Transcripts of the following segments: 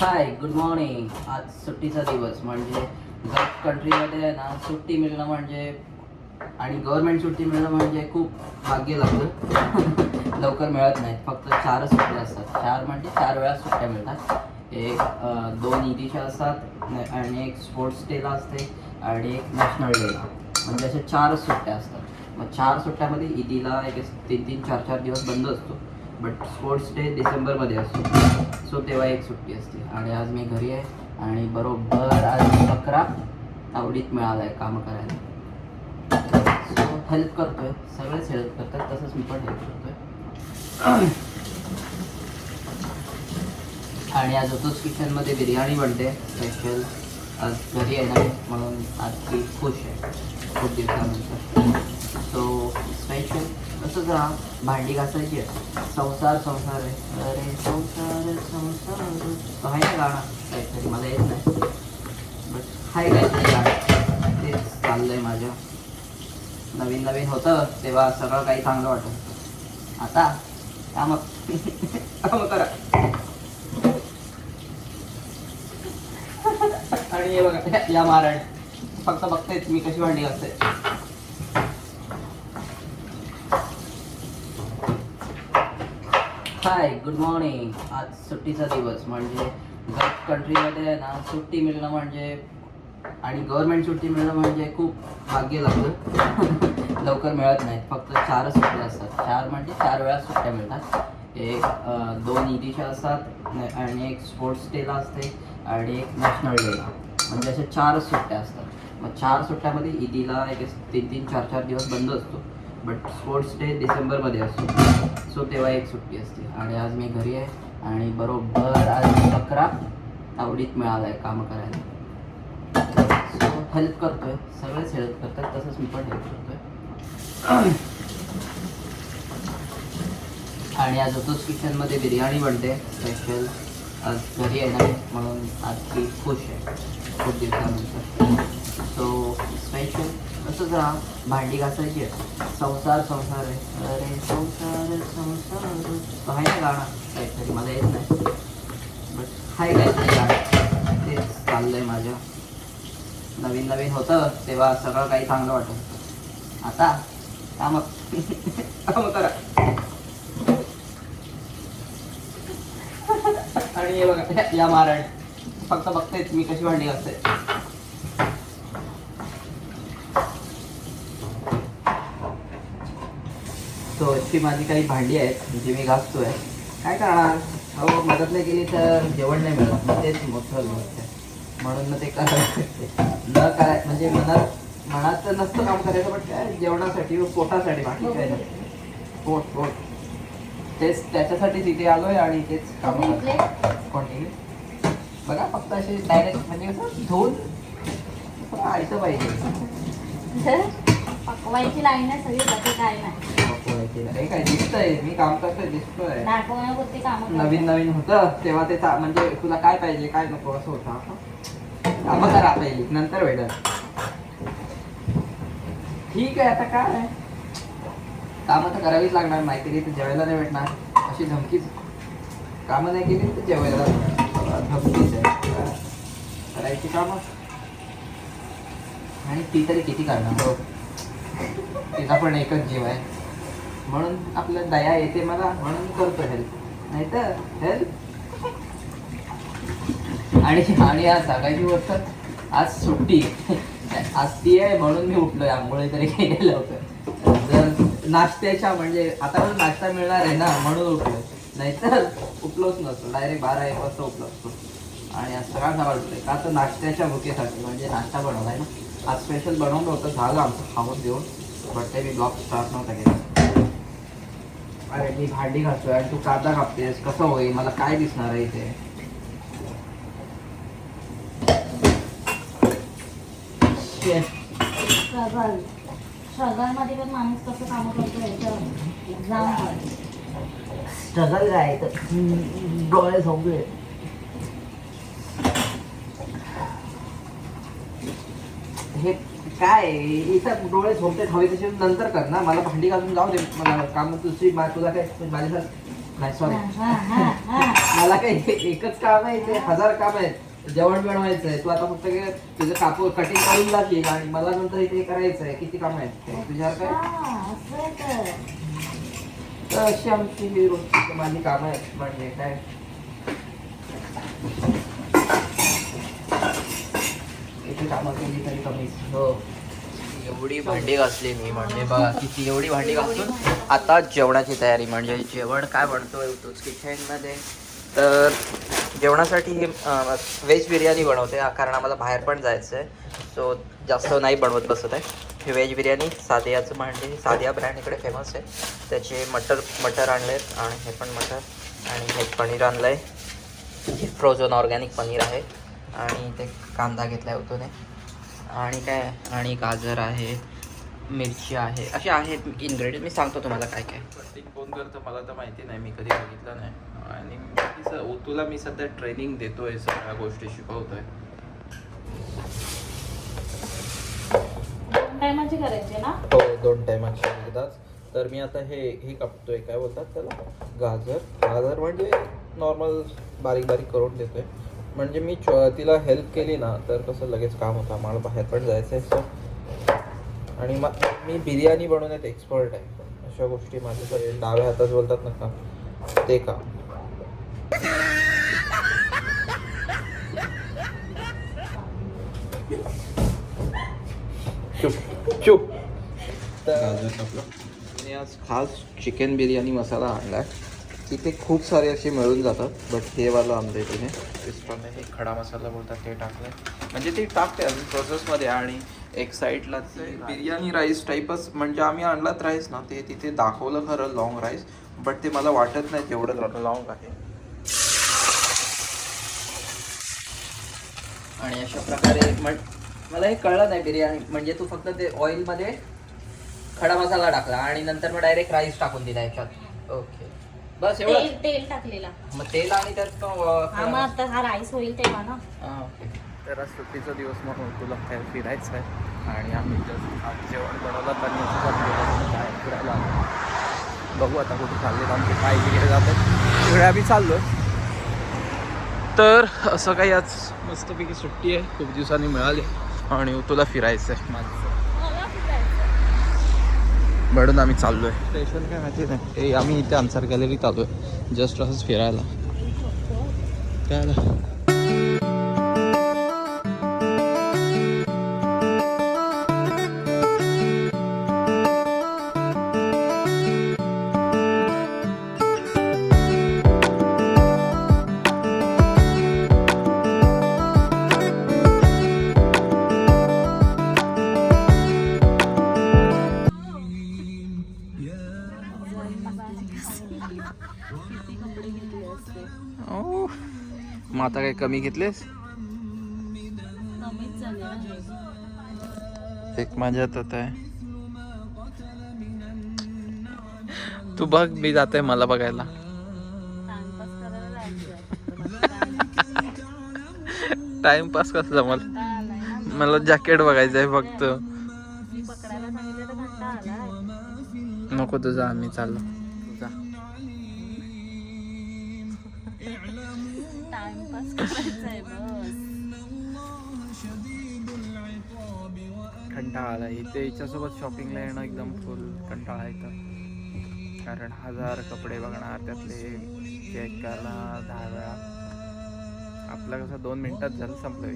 Hi good morning आज सुट्टीचा दिवस म्हणजे गल्फ कंट्रीमध्ये आहे ना सुट्टी मिळणं म्हणजे आणि गव्हर्नमेंट सुट्टी मिळणं म्हणजे खूप भाग्य लागतं. लवकर मिळत नाहीत फक्त चारच सुट्ट्या असतात. चार म्हणजे चार वेळा सुट्ट्या मिळतात. एक दोन ईदीच्या असतात आणि एक स्पोर्ट्स डेला असते आणि एक नॅशनल डेला म्हणजे अशा चारच सुट्ट्या असतात. मग चार सुट्ट्यामध्ये ईदीला एक तीन तीन चार चार दिवस बंद असतो. बट स्पोर्ट्स डे डिसेंबरमध्ये असतो. सो तेव्हा एक सुट्टी असते. आणि आज मी घरी आहे. आणि बरोबर आज अकरा आवडीत मिळाला आहे कामं करायला. सो हेल्प करतोय. सगळेच हेल्प करतात. तसंच मी पण हेल्प करतोय. आणि आज होतोच किचनमध्ये बिर्याणी बनते स्पेशल आज घरी आहे ना. म्हणून आज ती खुश आहे. खूप दिवसानंतर. सो स्पेशल तसंच राहा भांडी घासायची आहे. संसार संसार अरे संसार संसार. तो आहे ना गाणं? काहीतरी. मला येत नाही. बट आहे काहीतरी गाणं. तेच चाललंय माझ्या. नवीन नवीन होतं तेव्हा सगळं काही चांगलं वाटत आता? कामं मग करा. आणि हे बघा या मारण फक्त बघतेच मी कशी भांडी घासते. हाय गुड मॉर्निंग आज सुट्टीचा दिवस म्हणजे गल्फ कंट्रीमध्ये आहे ना सुट्टी मिळणं म्हणजे आणि गव्हर्नमेंट सुट्टी मिळणं म्हणजे खूप भाग्य लागतं. लवकर मिळत नाहीत फक्त चारच सुट्ट्या असतात. चार म्हणजे चार वेळा सुट्ट्या मिळतात. एक दोन ईडीच्या असतात आणि एक स्पोर्ट्स डेला असते आणि एक नॅशनल डेला म्हणजे अशा चारच सुट्ट्या असतात. मग चार सुट्ट्यामध्ये ईदीला एक तीन तीन चार चार दिवस बंद असतो. बट स्पोर्ट्स डे डिसेंबरमध्ये असतो. सो तेव्हा एक सुट्टी असते. आणि आज मी घरी आहे. आणि बरोबर आज अकरा आवडीत मिळाला आहे कामं करायला. सो हेल्प करतो आहे सगळेच हेल्प करतात. तसंच मी पण हेल्प करतो आहे आणि आज होतोच किचनमध्ये बिर्याणी बनते. स्पेशल आज घरी येणार म्हणून आज ती खुश आहे. खूप दिवसानंतर. सो स्पेशल असंच राहा भांडी घासायची आहे. संसार संसार आहे. अरे संसार संसार. आहे ना गाणं? काहीतरी मला येत नाही. बट हाय काहीतरी गाणं. तेच चाललंय माझ्या. नवीन नवीन होतं तेव्हा सगळं काही चांगलं वाटत आता कामं कामं करा आणि हे बघा या मारण फक्त बघतेच मी कशी भांडी असते सो अशी माझी काही भांडी आहेत जी मी घासतोय. काय करणार? अहो मदत नाही केली तर जेवण नाही मिळत. मग तेच मोठं गोष्ट आहे. म्हणून मग ते करायचं न काय म्हणजे मनात मनात तर नसतं काम करायचं पण काय जेवणासाठी व पोटासाठी बाकी काय नाही. पोट पोट. तेच त्याच्यासाठी तिथे आलोय आणि तेच काम कोणती बघा फक्त असे डायरेक्ट म्हणजे कसं धुवून आयतं पाहिजे. पकवायची लाईन आहे सगळी बाकी काय नाही. काय दिसतंय. मी काम करतोय दिसतोय. नवीन नवीन होतं. तेव्हा ते म्हणजे तुला काय पाहिजे काय नको असं होतं. कामं करा पहिली नंतर भेटत ठीक आहे आता काय? कामं तर करावीच लागणार नाही केली तर जेवायला नाही भेटणार. अशी धमकीच कामं नाही केली तर जेवायला धमकीच आहे करायची कामं. आणि ती तरी किती करणार? हो. तिचा पण एकच जीव आहे. म्हणून आपल्या दया येते मला म्हणून करतो हेल्प नाही तर हेल्प आणि आणि आज सांगायची गोष्ट आज सुट्टी. आज ती आहे म्हणून मी उठलोय आंघोळी तरी केले लवकर नाश्त्याच्या म्हणजे आता मला नाश्ता मिळणार आहे ना म्हणून उठलोय नाहीतर उठलोच नसतो. डायरेक्ट बारा एक वाजता उठलो असतो. आणि आज सकाळ सकाळ उठलोय. का तर नाश्त्याच्या भुकेसाठी. म्हणजे नाश्ता बनवलाय ना. आज स्पेशल बनवलं होतं. झालं आमचं खाऊन देऊन. बट ते मी ब्लॉग स्टार्ट नव्हता केला. अरे मी भांडी घासतोय आणि तू कांदा कापतेस. कसं होईल? मला काय दिसणार आहे इथे? Shit. स्ट्रगल स्ट्रगलमध्ये पण माणूस कसं काम करतो याच्यावर एक्झाम स्ट्रगल काय तर? डोळे झोपले. हे काय? इथं डोळे झोपते हवे तसे नंतर कर ना. मला भांडी घालून जाऊ दे. मला काम दुसरी मा- तुला काय? माझ्यासारखं नाही सॉरी. मला हे- एकच काम आहे ते हजार काम आहेत. जेवण बनवायचं आहे तू आता फक्त काय तुझं कापूर कटिंग करून लागली आणि मला नंतर इथे करायचं आहे किती काम आहेत तुझ्यावर काय? हा, तर. अशी आमची ही रोजची माझी कामं आहेत म्हणजे काय? किती कामं केली तरी कमीच हो. एवढी भांडी घासली मी म्हणजे बघा किती एवढी भांडी घासून. आता जेवणाची तयारी म्हणजे जेवण काय बनतोय? तोच किचनमध्ये तर जेवणासाठी व्हेज बिर्याणी बनवते. कारण आम्हाला बाहेर पण जायचं आहे सो जास्त नाही बनवत बसत आहे. हे व्हेज बिर्याणी सादियाचं म्हणजे सादिया ब्रँड इकडे फेमस आहे. त्याचे मटर मटर आणलेत आणि हे पण मटर आणि हे पनीर आणलं आहे फ्रोझन ऑर्गॅनिक पनीर आहे. आणि ते कांदा घेतला आहे उतूने. आणि काय? आणि गाजर आहे. मिरची आहे. असे आहेत इन्ग्रेडियंट मी सांगतो तुम्हाला काय काय. कटिंग कोण करतं मला तर माहिती नाही. मी कधी बघितलं नाही. आणि तुला मी सध्या ट्रेनिंग देतोय सगळ्या गोष्टी शिकवतोय. दोन टायमाची करायची ना? हो दोन टायमाची एकदाच. तर मी आता हे हे कापतोय. काय बोलतात त्याला? गाजर. गाजर म्हणजे नॉर्मल बारीक बारीक करून देतोय. म्हणजे मी च- तिला हेल्प केली ना तर कसं लगेच काम होतं. आम्हाला बाहेर पण जायचं आहे सो आणि मग मी बिर्याणी बनवण्यात एक्सपर्ट आहे. अशा गोष्टी माझ्याकडे डाव्या हातात बोलतात ना काम ते काम चुप चुप. तर मी आज खास चिकन बिर्याणी मसाला आणलाय. तिथे खूप सारे असे मिळून जातात बट हे वाला आमच्या इथे पिस्टॉन हे खडा मसाला बोलतात ते टाकलंय. म्हणजे ते टाकते अजून प्रोसेसमध्ये आणि एक साईडला बिर्याणी राईस टाईपच म्हणजे आम्ही आणलात राईस ना ते तिथे दाखवलं खरं लॉंग राईस बट ते मला वाटत नाही तेवढं लॉंग आहे. आणि अशा प्रकारे मला हे कळलं नाही बिर्याणी म्हणजे तू फक्त ते ऑइलमध्ये खडा मसाला टाकला आणि नंतर मग डायरेक्ट राईस टाकून दिला याच्यात. ओके बस एवढं. तेल तेल टाकलेला. मग तेल आणि त्यात हा हा राईस होईल तेव्हा ना. ओके. तर आज सुट्टीचा दिवस म्हणून तुला बाहेर फिरायचं आहे. आणि आम्ही जस्ट आज जेवण बनवलं तर काय बाहेर फिरायला बघू आता कुठे चालले आमचे पाय वगैरे जातात. तिकडे आम्ही चाललो तर असं काही आज मस्तपैकी सुट्टी आहे. खूप दिवसांनी मिळाली. आणि तुला फिरायचं आहे माझं म्हणून आम्ही चाललो आहे स्टेशन काय माहिती नाही. ते आम्ही इथे आन्सर गॅलरीत आलो आहे जस्ट असंच फिरायला. काय आता काय कमी घेतलेस. एक माझ्यात होत आहे. तू बघ मी जाते मला बघायला. टाइमपास कसं जमल? मला जॅकेट बघायचं आहे फक्त नको तुझा आम्ही चाललो. कंटाळा आला इथे हिच्यासोबत शॉपिंगला येणं एकदम फुल कंटाळा येतं. कारण हजार कपडे बघणार त्यातले चेक करणार दहा वेळा. आपलं कसं दोन मिनिटात झालं संपलं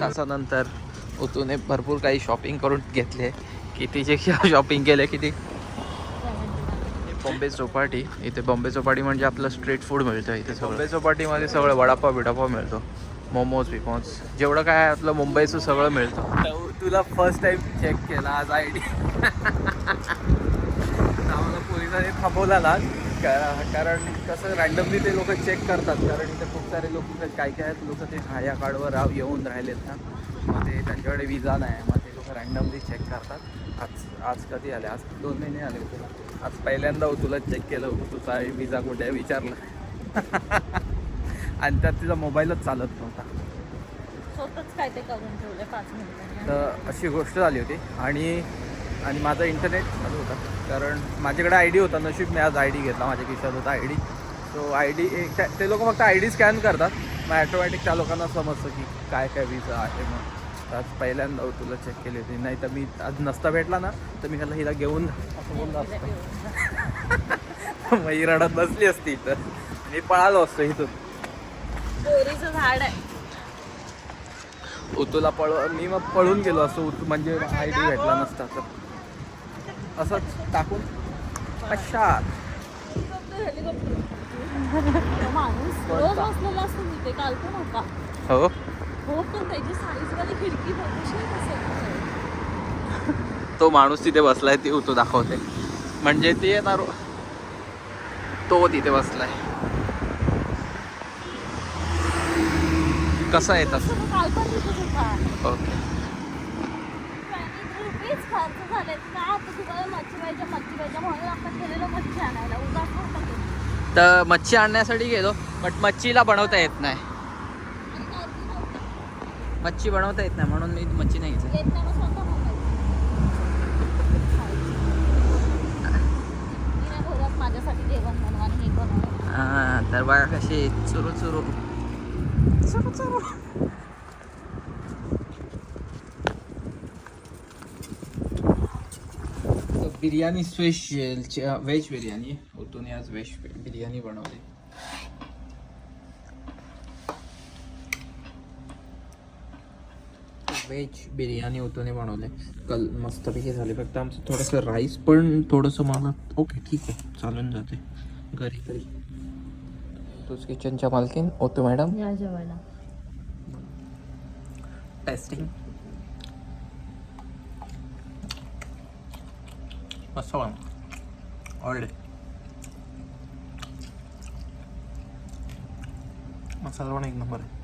तासानंतर उतूने भरपूर काही शॉपिंग करून घेतले. कितीचे शॉपिंग केले किती? बॉम्बे चौपाटी. इथे बॉम्बे चौपाटी म्हणजे आपलं स्ट्रीट फूड मिळतं इथे बॉम्बे चौपाटीमध्ये सगळं वडापाव बिडापाव मिळतो. मोमोज बिमोज. जेवढं काय आहे आपलं मुंबईचं सगळं मिळतं. तुला फर्स्ट टाइम चेक केला आज आय डी आम्हाला पोलिसांनी थांबवला ना कारण कसं रँडमली ते लोक चेक करतात. कारण इथे खूप सारे लोक काय काय आहेत? लोक ते छाया कार्डवर राव येऊन राहिलेत ना. मग ते त्यांच्याकडे विजा नाही. मग ते लोक रँडमली चेक करतात. आज आज कधी आले? आज दोन महिने आले होते. आज पहिल्यांदा तुला चेक केलं होतं. तुझा विजा कुठे आहे विचारलं. आणि त्यात तिचा मोबाईलच चालत नव्हता. स्वतःच काय ते करून ठेवले पाच मिनिटांनी. तर अशी गोष्ट झाली होती. आणि आणि माझा इंटरनेट चालू होता. कारण माझ्याकडे आय डी होता. नशीब मी आज आय डी घेतला. माझ्या खिशात होता I D so I D ते लोक फक्त आय डी स्कॅन करतात. मग ॲटोमॅटिक त्या लोकांना समजतं की काय काय विजा आहे मग आज पहिल्यांदा तुला चेक केली होती. नाही तर मी आज नसता भेटला ना तर मी ह्याला हिला घेऊन असं बोललो असतो. मग ही रडत बसली असती तर मी पळालो असतो इथून. झाड आहे. उतूला पळ मी मग पळून गेलो असतो. उतू म्हणजे आय डी भेटला नसता तर. असंच टाकून. अशा तो माणूस रोज असलेला असतो मी ते काल पण होता. हो? हो पण त्याची साईज खिडकी बघूशी तो माणूस तिथे बसलाय ती उतू दाखवते. म्हणजे ती येणार तो तिथे बसलाय. कसा येत ओके. खर्च झाले का आता मच्छी पाहिजे मच्छी पाहिजे म्हणून आपण गेलेलो मच्छी आणायला तर मच्छी आणण्यासाठी गेलो बट मच्छीला बनवता येत नाही. मच्छी बनवता येत नाही म्हणून मी मच्छी नाही घेतली. हां तर बघा कशी चुरू चुरू. चुरू चुरू. Biryani special veg biryani. उतून आज व्हेज बिर्याणी बनवली. व्हेज बिर्याणी उतून बनवले. कल मस्तपैकी झाले. फक्त आमचं थोडंसं राईस पण थोडंसं मला ओके ठीक आहे चालून जाते. घरी. घरी. तूच किचनच्या मालकीन. ओतू मॅडम. टेस्टिंग मस्त पण ऑल मसाला पण एक नंबर आहे.